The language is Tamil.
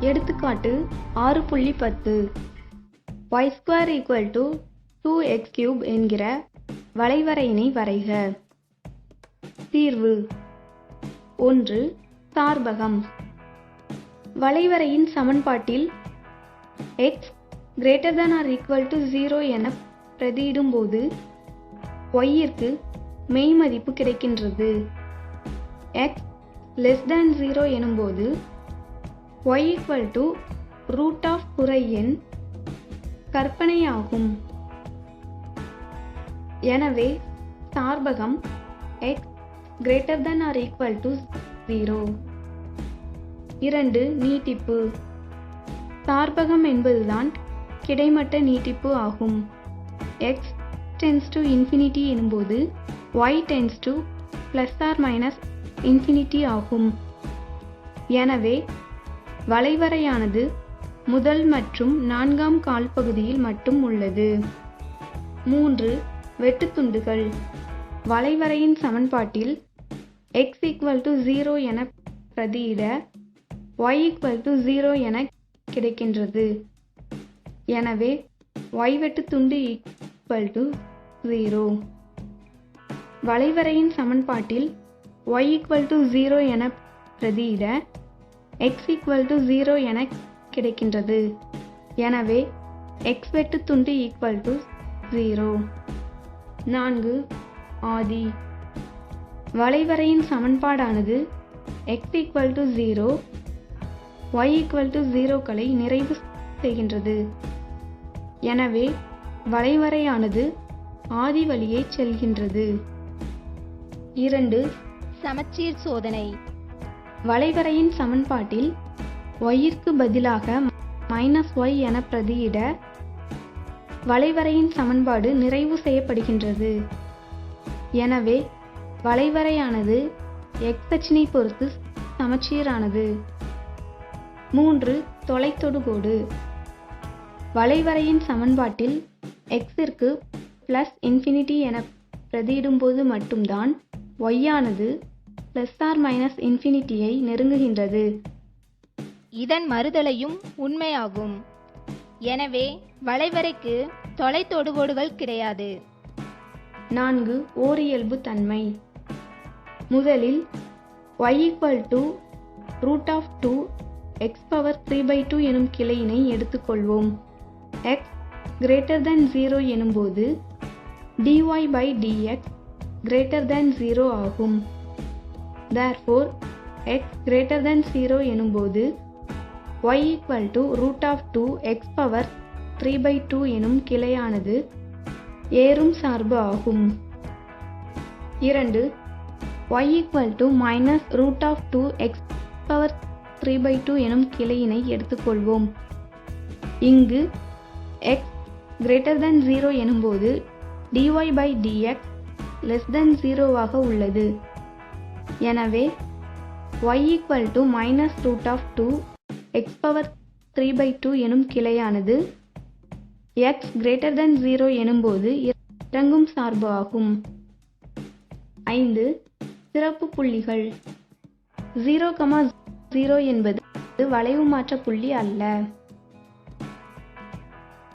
எடுத்துக்காட்டு ஆறு புள்ளி பத்து. Y square equal to two X cube என்கிற வளைவரையினை வரைக. தீர்வு. ஒன்று சார்பகம். வளைவரையின் சமன்பாட்டில் X greater than or equal to zero என பிரதியிடும்போது ஒய்யிற்கு மெய் மதிப்பு கிடைக்கின்றது. எக்ஸ் லெஸ் தேன் ஜீரோ எனும்போது Y equal to root of குறை எண் கற்பனையாகும். எனவே சார்பகம் x greater than or equal to zero இரண்டு நீட்டிப்பு. சார்பகம் என்பதுதான் கிடைமட்ட நீட்டிப்பு ஆகும். x டென்ஸ் டு இன்ஃபினிட்டி எனும்போது Y tends to plus or minus infinity ஆகும். எனவே வளைவரையானது முதல் மற்றும் நான்காம் கால்பகுதியில் மட்டும் உள்ளது. மூன்று வெட்டுத்துண்டுகள் வளைவரையின் சமன்பாட்டில் x ஈக்குவல் டு ஜீரோ என பிரதியிட y ஈக்குவல் டு ஜீரோ என கிடைக்கின்றது. எனவே y வெட்டுத்துண்டு ஈக்குவல் டு ஜீரோ வளைவரையின் சமன்பாட்டில் y ஈக்குவல் டு ஜீரோ என பிரதியிட x ஈக்குவல் டு ஜீரோ என கிடைக்கின்றது. எனவே x வெட்டுத்துண்டு ஈக்குவல் டு ஜீரோ நான்கு ஆதி. வளைவரையின் சமன்பாடானது x equal to zero y equal to ஜீரோக்களை நிறைவு செய்கின்றது. எனவே வளைவரையானது ஆதி வழியே செல்கின்றது. இரண்டு சமச்சீர் சோதனை. வளைவரையின் சமன்பாட்டில் ஒயிற்கு பதிலாக மைனஸ் ஒய் என பிரதியிட வளைவரையின் சமன்பாடு நிறைவு செய்யப்படுகின்றது. எனவே வளைவரையானது எக்ஸ் அச்சினை பொறுத்து சமச்சீரானது. மூன்று தொலைத்தொடுகோடு. வளைவரையின் சமன்பாட்டில் எக்ஸிற்கு பிளஸ் இன்ஃபினிட்டி என பிரதியிடும்போது மட்டும்தான் ஒய்யானது பிளஸ் ஆர் மைனஸ் இன்ஃபினிட்டியை நெருங்குகின்றது. இதன் மறுதலையும் உண்மையாகும். எனவே வளைவரைக்கு தொலைத்தொடுகோடுகள் கிடையாது. நான்கு ஓரியல்பு தன்மை. முதலில் y equal to root of two X power three by two எனும் கிளையினை எடுத்துக்கொள்வோம். x கிரேட்டர் than ஜீரோ எனும்போது dy by dx greater than zero ஆகும். Therefore X greater than zero எனும்போது Y equal to root of two X power three by two எனும் கிளையானது ஏறும் சார்பு ஆகும். இரண்டு Y equal to minus root of two X power three by two எனும் கிளையினை எடுத்துக்கொள்வோம். இங்கு எக்ஸ் கிரேட்டர் தென் ஜீரோ எனும்போது dy by dx less than ஜீரோவாக உள்ளது. எனவே y equal to minus root of two X power three by two எனும் கிளையானது x கிரேட்டர் than ஜீரோ எனும்போது இறங்கும் சார்பு ஆகும். ஐந்து சிறப்பு புள்ளிகள். ஜீரோ கமா ஜீரோ என்பது வளைவு மாற்ற புள்ளி அல்ல.